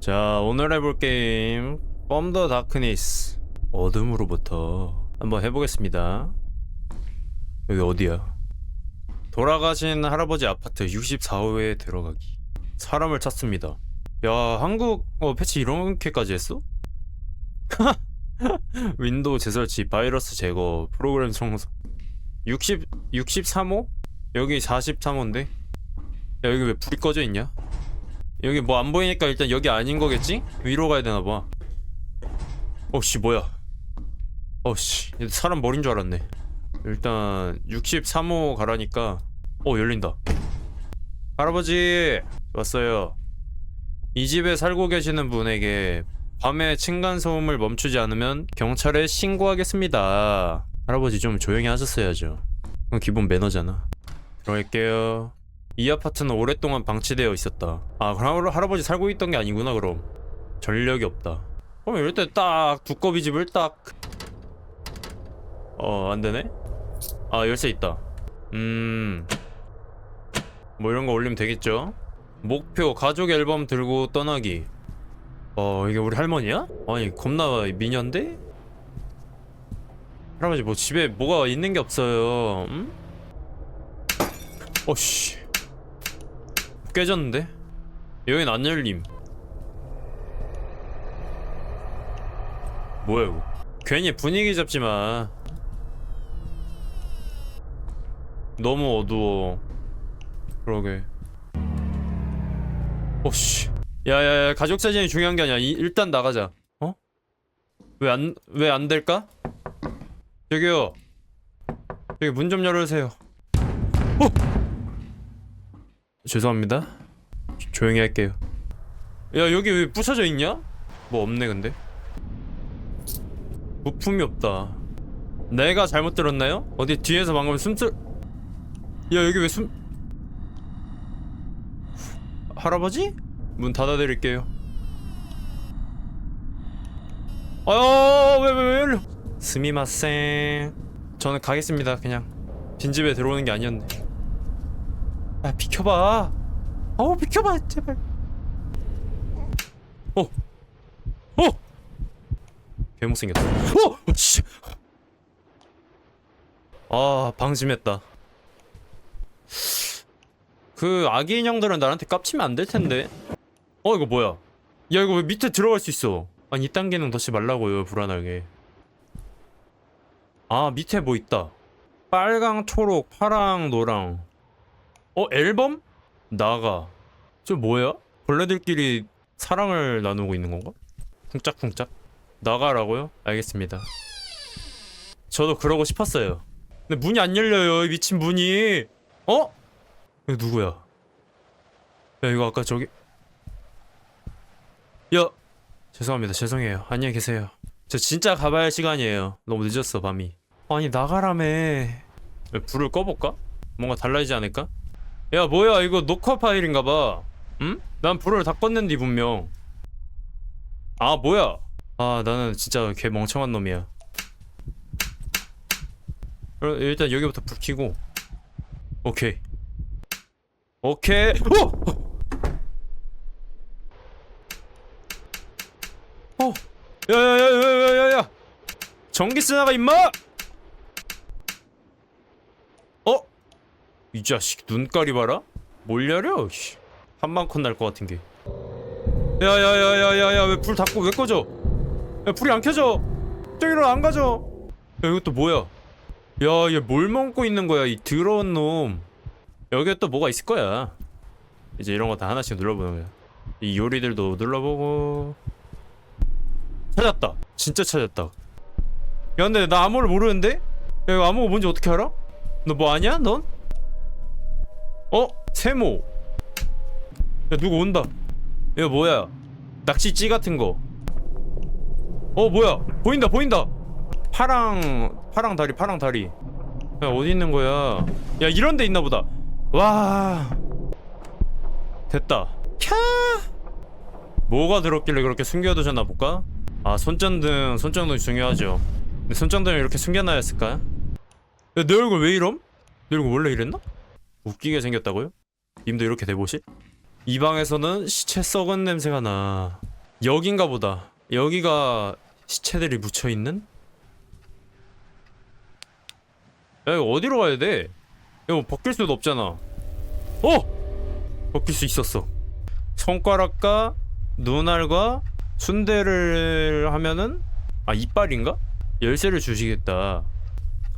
자 오늘 해볼 게임 뻔더 다크니스 어둠으로부터 한번 해보겠습니다. 여기 어디야? 돌아가신 할아버지 아파트 64호에 들어가기. 사람을 찾습니다. 야 한국 어 패치 이렇게까지 했어? 윈도우 재설치 바이러스 제거 프로그램 청소 60 63호? 여기 43호인데? 야 여기 왜 불이 꺼져 있냐? 여기 뭐 안 보이니까 일단 여기 아닌 거겠지? 위로 가야 되나 봐. 어씨 뭐야? 어씨 사람 머린 줄 알았네. 일단 63호 가라니까 어 열린다. 할아버지 왔어요. 이 집에 살고 계시는 분에게 밤에 층간 소음을 멈추지 않으면 경찰에 신고하겠습니다. 할아버지 좀 조용히 하셨어야죠. 기본 매너잖아. 들어갈게요. 이 아파트는 오랫동안 방치되어 있었다. 아, 그럼 할- 할아버지 살고 있던 게 아니구나, 그럼. 전력이 없다. 그럼 이럴 때 딱 두꺼비 집을 딱. 어, 안 되네? 아, 열쇠 있다. 음. 뭐 이런 거 올리면 되겠죠? 목표, 가족 앨범 들고 떠나기. 어, 이게 우리 할머니야? 아니, 겁나 미녀인데? 할아버지 뭐 집에 뭐가 있는 게 없어요. 음? 어씨. 깨졌는데? 여긴 안 열림. 뭐야 이거? 괜히 분위기 잡지 마. 너무 어두워. 그러게. 오씨. 야야야 가족 사진이 중요한 게 아니야. 이, 일단 나가자. 어? 왜 안 왜 안 될까? 저기요. 여기 문 좀 열어주세요. 죄송합니다. 조- 조용히 할게요. 야 여기 왜 부서져 있냐? 뭐 없네 근데. 부품이 없다. 내가 잘못 들었나요? 어디 뒤에서 방금 숨들. 야 여기 왜 숨? 할아버지? 문 닫아드릴게요. 아왜왜 왜 열려? 스미마셍. 저는 가겠습니다 그냥. 빈집에 들어오는 게 아니었네. 아 비켜봐. 어우 비켜봐 제발. 어. 어. 개 못생겼다. 어. 씨. 아 방심했다. 그 아기 인형들은 나한테 깝치면 안 될 텐데. 어 이거 뭐야? 야 이거 왜 밑에 들어갈 수 있어? 아니 이딴 기능 넣지 말라고요 불안하게. 아 밑에 뭐 있다. 빨강, 초록, 파랑, 노랑. 어 앨범? 나가. 저 뭐야? 벌레들끼리 사랑을 나누고 있는 건가? 쿵짝쿵짝. 나가라고요? 알겠습니다. 저도 그러고 싶었어요. 근데 문이 안 열려요. 이 미친 문이. 어? 이거 누구야? 야 이거 아까 저기. 야 죄송합니다. 죄송해요. 안녕히 계세요. 저 진짜 가봐야 할 시간이에요. 너무 늦었어 밤이. 아니 나가라며. 야, 불을 꺼볼까? 뭔가 달라지지 않을까? 야 뭐야? 이거 녹화 파일인가봐. 응? 난 불을 다 껐는데 분명. 아 뭐야? 아 나는 진짜 개 멍청한 놈이야. 어, 일단 여기부터 불 켜고. 오케이. 오케이. 어! 어! 야야야야야야야! 전기세 나가 임마 어? 이 자식 눈깔이 봐라? 씨. 한방컷 날것 같은 게. 야야야야야야 왜 불 닫고 왜 꺼져? 야 불이 안 켜져. 저기로 안 가져. 야또 뭐야? 야 얘 뭘 먹고 있는 거야 이 더러운 놈. 여기에 또 뭐가 있을 거야. 이제 이런 거 다 하나씩 눌러보는 거야. 이 요리들도 눌러보고. 찾았다. 진짜 찾았다. 야 근데 나 암호를 모르는데? 야 이거 암호가 뭔지 어떻게 알아? 너 뭐 아냐? 넌? 어? 세모. 야 누구 온다. 이거 뭐야? 낚시찌 같은 거어 뭐야? 보인다 보인다. 파랑 파랑 다리 파랑 다리. 야 어디 있는 거야? 야 이런 데 있나 보다. 와. 됐다. 캬! 뭐가 들었길래 그렇게 숨겨두셨나 볼까? 아 손전등 손전등이 중요하죠. 근데 손전등을 이렇게 숨겨놔야 했을까? 야, 내 얼굴 왜 이럼? 내 얼굴 원래 이랬나? 웃기게 생겼다고요? 님도 이렇게 돼보실? 이 방에서는 시체 썩은 냄새가 나. 여긴가 보다. 여기가 시체들이 묻혀 있는? 야 이거 어디로 가야 돼? 이거 뭐 벗길 수도 없잖아. 어! 벗길 수 있었어. 손가락과 눈알과 순대를 하면은 아 이빨인가? 열쇠를 주시겠다.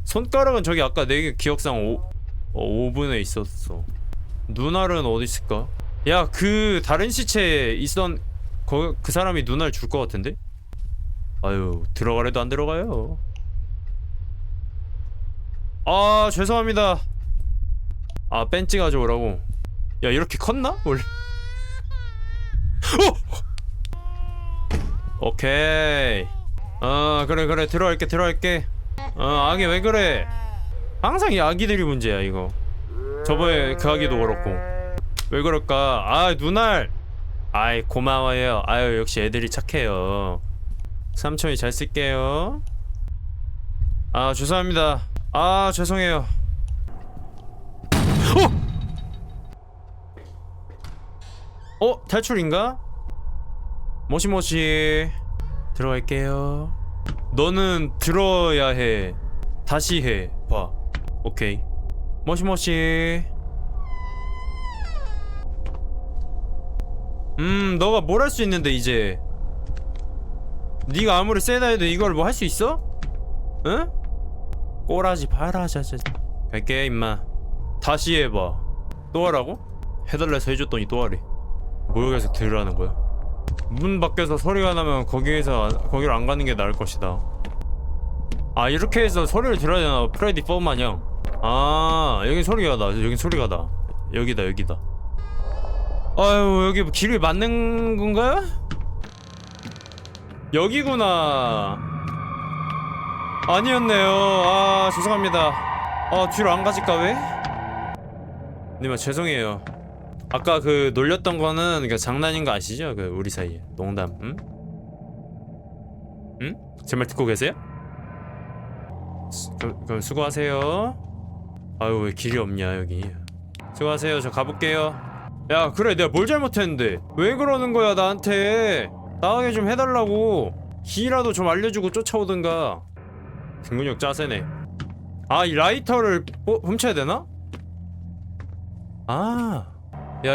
손가락은 저기 아까 내 기억상 오, 어, 5분에 있었어. 눈알은 어디 있을까? 야 그 다른 시체에 있던 거, 그 사람이 눈알 줄 것 같은데? 아유 들어가래도 안 들어가요. 아 죄송합니다. 아 벤치 가져오라고. 야 이렇게 컸나? 원래. 어! 오케이. 아 그래 그래 들어갈게 들어갈게. 어 아기 왜 그래? 항상 이 아기들이 문제야 이거. 저번에 그 아기도 그렇고. 왜 그럴까? 아 눈알. 아이 고마워요. 아유 역시 애들이 착해요. 삼촌이 잘 쓸게요. 아 죄송합니다. 아 죄송해요. 어? 어 탈출인가? 모시모시 들어갈게요. 너는 들어야 해. 다시 해. 봐. 오케이. 모시모시. 음, 너가 뭘 할 수 있는데 이제. 네가 아무리 세다 해도 이걸 뭐 할 수 있어? 응? 꼬라지 파라자자. 갈게 임마. 다시 해봐. 또 하라고? 해달라 해서 해줬더니 또 하래. 뭐 여기서 들으라는 거야? 문 밖에서 소리가 나면 거기에서 안- 거기를 안 가는 게 나을 것이다. 아 이렇게 해서 소리를 들어야 되나? 프레디 4 마냥. 아 여기 소리가 나. 여기 소리가 나. 여기다 여기다. 아유 여기 길이 맞는 건가요? 여기구나. 아니었네요. 아 죄송합니다. 아 뒤로 안 가질까 왜? 님아 죄송해요. 아까 그 놀렸던 거는 그 장난인 거 아시죠? 그 우리 사이에 농담. 응? 응? 제 말 듣고 계세요? 수, 그럼, 그럼 수고하세요. 아유 왜 길이 없냐 여기. 수고하세요. 저 가볼게요. 야 그래 내가 뭘 잘못했는데 왜 그러는 거야 나한테 나가게 좀 해달라고 길이라도 좀 알려주고 쫓아오든가 등근육 짜세네 아 이 라이터를 어, 훔쳐야 되나? 아야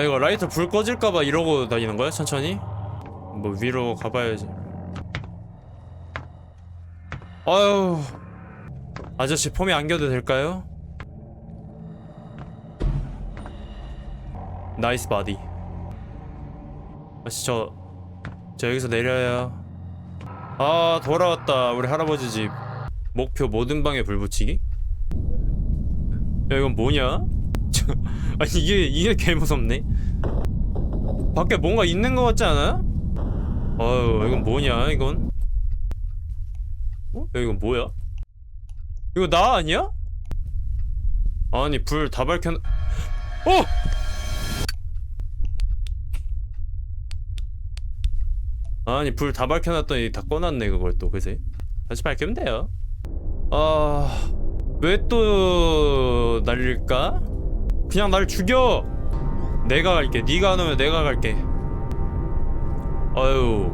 이거 라이터 불 꺼질까봐 이러고 다니는 거야 천천히? 뭐 위로 가봐야지 아유 아저씨 폼에 안겨도 될까요? 나이스 바디 아씨 저, 저 여기서 내려요 아 돌아왔다 우리 할아버지 집 목표 모든 방에 불 붙이기? 야 이건 뭐냐? 저- 아니 이게 이게 개 무섭네 밖에 뭔가 있는 것 같지 않아? 아유 이건 뭐냐 이건 어? 야 이건 뭐야? 이거 나 아니야? 아니 불 다 밝혀 어! 아니 불 다 밝혀놨더니 다 꺼놨네 그걸 또. 그새 다시 밝히면 돼요. 아왜 또 날릴까? 그냥 날 죽여! 내가 갈게. 네가 안 오면 내가 갈게. 아유.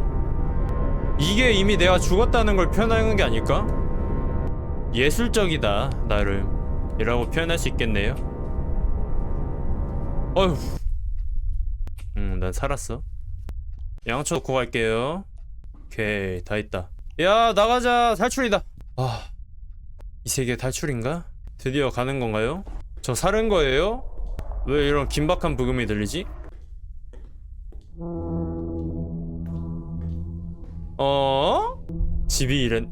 이게 이미 내가 죽었다는 걸 표현하는 게 아닐까? 예술적이다 나름. 이라고 표현할 수 있겠네요. 어휴. 음난 살았어 양초 놓고 갈게요 오케이 다 있다 야 나가자 탈출이다 아 이 세계 탈출인가? 드디어 가는 건가요? 저 사는 거예요? 왜 이런 긴박한 부금이 들리지? 어? 집이 이랬...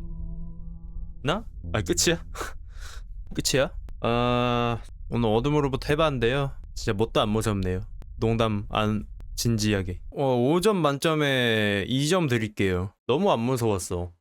나? 아 끝이야? 끝이야? 아... 오늘 어둠으로부터 해봤는데요 진짜 뭣도 안 무섭네요 농담 안 진지하게. 어 5점 만점에 2점 드릴게요. 너무 안 무서웠어